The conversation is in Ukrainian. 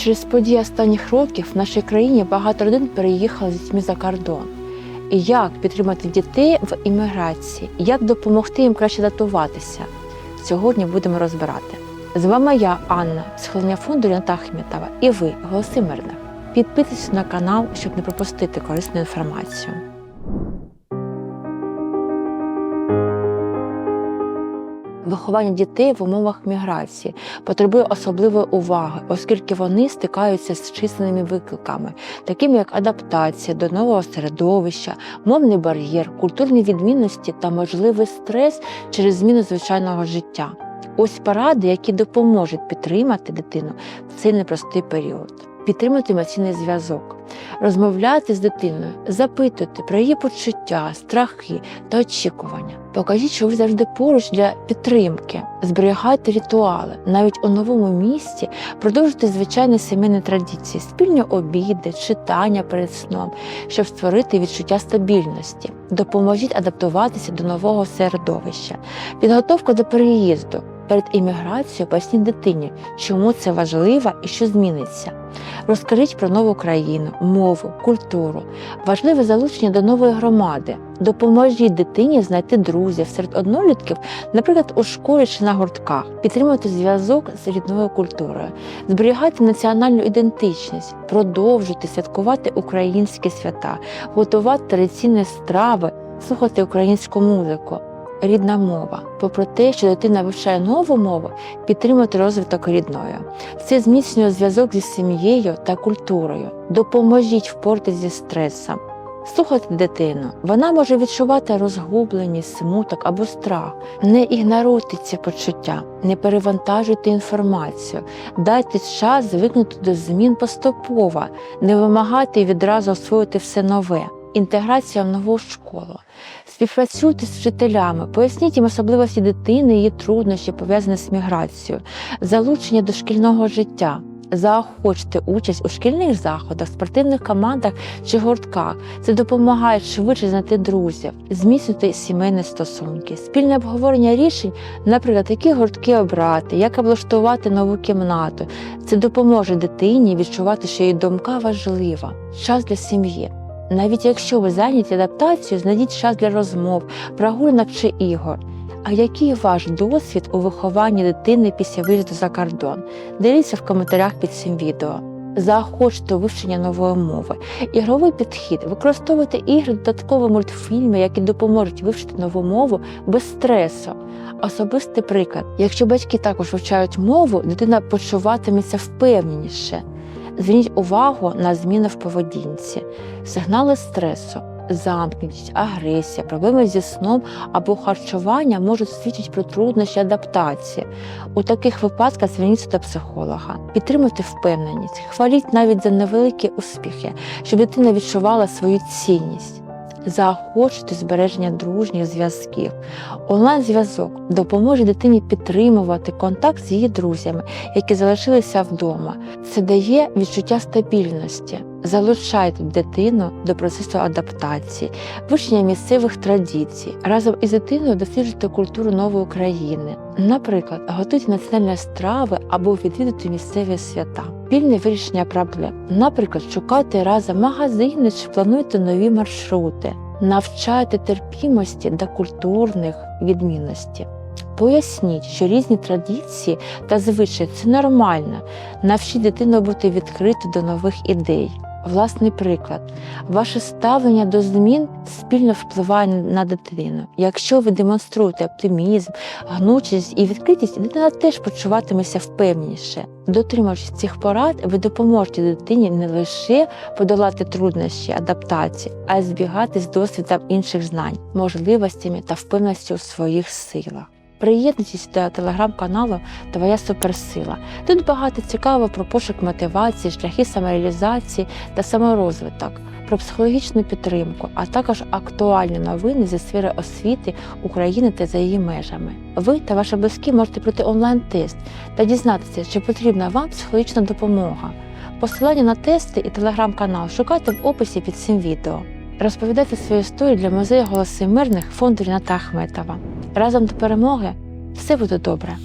Через події останніх років в нашій країні багато родин переїхали з дітьми за кордон. І як підтримати дітей в імміграції, як допомогти їм краще датуватися? Сьогодні будемо розбирати. З вами я, Анна, схилення фонду Ріната Ахметова, і ви, голоси мирних. Підписуйтесь на канал, щоб не пропустити корисну інформацію. Виховання дітей в умовах міграції потребує особливої уваги, оскільки вони стикаються з численними викликами, такими як адаптація до нового середовища, мовний бар'єр, культурні відмінності та можливий стрес через зміну звичайного життя. Ось поради, які допоможуть підтримати дитину в цей непростий період. Підтримати емоційний зв'язок, розмовляти з дитиною, запитувати про її почуття, страхи та очікування. Покажіть, що ви завжди поруч для підтримки, зберігайте ритуали, навіть у новому місті продовжуйте звичайні сімейні традиції, спільні обіди, читання перед сном, щоб створити відчуття стабільності. Допоможіть адаптуватися до нового середовища, підготовка до переїзду. Перед імміграцією поясніть дитині, чому це важливо і що зміниться. Розкажіть про нову країну, мову, культуру, важливе залучення до нової громади. Допоможіть дитині знайти друзів серед однолітків, наприклад, у школі чи на гуртках, підтримувати зв'язок з рідною культурою, зберігати національну ідентичність, продовжуйте святкувати українські свята, готувати традиційні страви, слухати українську музику. Рідна мова, попри те, що дитина вивчає нову мову, підтримувати розвиток рідної. Це зміцнює зв'язок зі сім'єю та культурою. Допоможіть впоратися зі стресом. Слухайте дитину. Вона може відчувати розгубленість, смуток або страх. Не ігноруйте ці почуття, не перевантажуйте інформацію, дайте час звикнути до змін поступово, не вимагайте відразу освоїти все нове. Інтеграція в нову школу. Співпрацюйте з вчителями, поясніть їм особливості дитини, її труднощі пов'язані з міграцією, залучення до шкільного життя. Заохочте участь у шкільних заходах, спортивних командах чи гуртках. Це допомагає швидше знайти друзів, зміцнити сімейні стосунки, спільне обговорення рішень, наприклад, які гуртки обрати, як облаштувати нову кімнату. Це допоможе дитині відчувати, що її думка важлива, час для сім'ї. Навіть якщо ви зайняті адаптацією, знайдіть час для розмов, прогулянок чи ігор. А який ваш досвід у вихованні дитини після виїзду за кордон? Діліться в коментарях під цим відео. Заохочте вивчення нової мови, ігровий підхід, використовуйте ігри, додаткові мультфільми, які допоможуть вивчити нову мову без стресу. Особистий приклад: якщо батьки також вивчають мову, дитина почуватиметься впевненіше. Зверніть увагу на зміни в поведінці, сигнали стресу, Замкненість, агресія, проблеми зі сном або харчування можуть свідчити про труднощі адаптації. У таких випадках зверніться до психолога, підтримуйте впевненість, хваліть навіть за невеликі успіхи, щоб дитина відчувала свою цінність. Заохочуйте збереження дружніх зв'язків. Онлайн-зв'язок допоможе дитині підтримувати контакт з її друзями, які залишилися вдома. Це дає відчуття стабільності. Залучайте дитину до процесу адаптації, вивчення місцевих традицій. Разом із дитиною досліджуйте культуру нової країни. Наприклад, готуйте національні страви або відвідуйте місцеві свята. Спільне вирішення проблем. Наприклад, шукайте разом магазини чи плануйте нові маршрути. Навчайте терпімості до культурних відмінностей. Поясніть, що різні традиції та звичаї це нормально. Навчіть дитину бути відкритою до нових ідей. Власний приклад, ваше ставлення до змін спільно впливає на дитину. Якщо ви демонструєте оптимізм, гнучість і відкритість, дитина теж почуватиметься впевненіше. Дотримуючись цих порад, ви допоможете дитині не лише подолати труднощі адаптації, а й збігати з досвідом інших знань, можливостями та впевненістю у своїх силах. Приєднуйтесь до телеграм-каналу Твоя суперсила. Тут багато цікаво про пошук мотивації, шляхи самореалізації та саморозвиток, про психологічну підтримку, а також актуальні новини зі сфери освіти України та за її межами. Ви та ваші близькі можете пройти онлайн-тест та дізнатися, чи потрібна вам психологічна допомога. Посилання на тести і телеграм-канал шукайте в описі під цим відео. Розповідайте свою історію для музею голоси мирних фонду Ріната Ахметова. Разом до перемоги все буде добре.